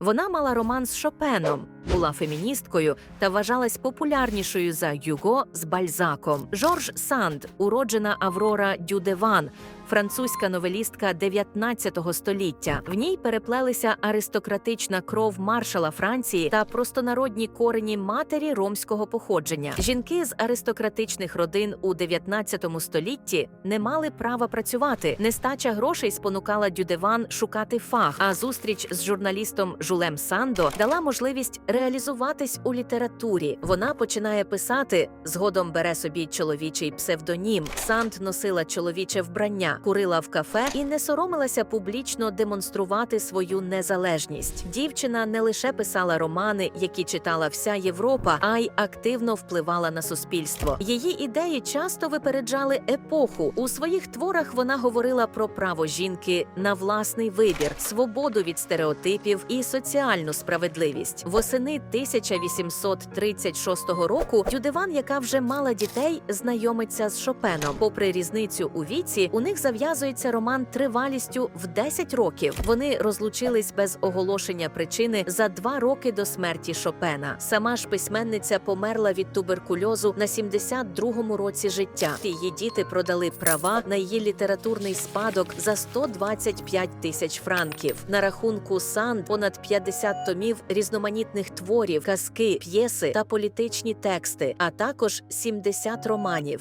Вона мала роман з Шопеном, була феміністкою та вважалась популярнішою за Юго з Бальзаком. Жорж Санд, уроджена Аврора Дюдеван, французька новелістка 19 століття. В ній переплелися аристократична кров маршала Франції та простонародні корені матері ромського походження. Жінки з аристократичних родин у 19 столітті не мали права працювати. Нестача грошей спонукала Дюдеван шукати фах. А зустріч з журналістом Жулем Сандо дала можливість реалізуватись у літературі. Вона починає писати, згодом бере собі чоловічий псевдонім. Санд носила чоловіче вбрання, курила в кафе і не соромилася публічно демонструвати свою незалежність. Дівчина не лише писала романи, які читала вся Європа, а й активно впливала на суспільство. Її ідеї часто випереджали епоху. У своїх творах вона говорила про право жінки на власний вибір, свободу від стереотипів і соціальну справедливість. Восени 1836 року Дюдеван, яка вже мала дітей, знайомиться з Шопеном. Попри різницю у віці, у них зав'язується роман тривалістю в 10 років. Вони розлучились без оголошення причини за два роки до смерті Шопена. Сама ж письменниця померла від туберкульозу на 72-му році життя. Її діти продали права на її літературний спадок за 125 тисяч франків. На рахунку сан понад 50 томів різноманітних творів, казки, п'єси та політичні тексти, а також 70 романів.